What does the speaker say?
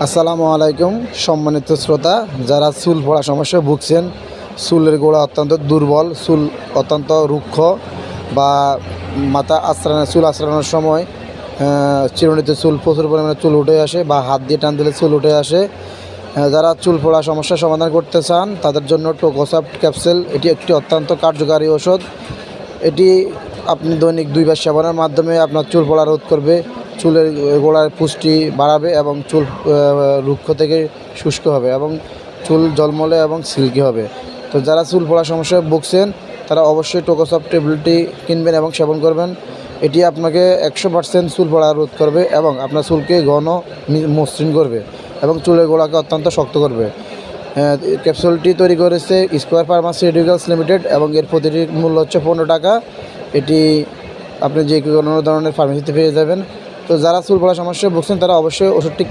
আসসালামু আলাইকুম সম্মানিত শ্রোতা, যারা চুল পড়া সমস্যায় ভুগছেন, চুলের গোড়া অত্যন্ত দুর্বল, চুল অত্যন্ত রুক্ষ বা মাথা আশ্রানো চুল আশ্রানোর সময় চিরুনিতে চুল, প্রচুর পরিমাণে চুল উঠে আসে বা হাত দিয়ে টান দিলে চুল উঠে আসে। যারা চুল পড়া সমস্যার সমাধান করতে চান, তাদের জন্য টোকোসাফট ক্যাপসুল, এটি একটি অত্যন্ত কার্যকারী ওষুধ এটি আপনি দৈনিক দুইবার সেবনের মাধ্যমে আপনার চুল পড়া রোধ করবে। চুলের গোড়ার পুষ্টি বাড়াবে এবং চুল রুক্ষ থেকে শুষ্ক হবে এবং চুল জলমলে এবং সিল্কি হবে। তো যারা চুল পড়া সমস্যায় ভুগছেন, তারা অবশ্যই টোকোসপ টেবলেটটি কিনবেন এবং সেবন করবেন। এটি আপনাকে একশো পার্সেন্ট চুল পড়া রোধ করবে এবং আপনার চুলকে ঘন মসৃণ করবে এবং চুলের গোড়াকে অত্যন্ত শক্ত করবে। ক্যাপসুলটি তৈরি করেছে স্কোয়ার ফার্মাসিউটিক্যালস লিমিটেড এবং এর প্রতিটি মূল্য হচ্ছে পনেরো টাকা। এটি আপনি যে কোনো ধরনের ফার্মেসিতে পেয়ে যাবেন। তো যারা চুল পড়া সমস্যায় ভুগছেন তারা অবশ্যই ওষুধটি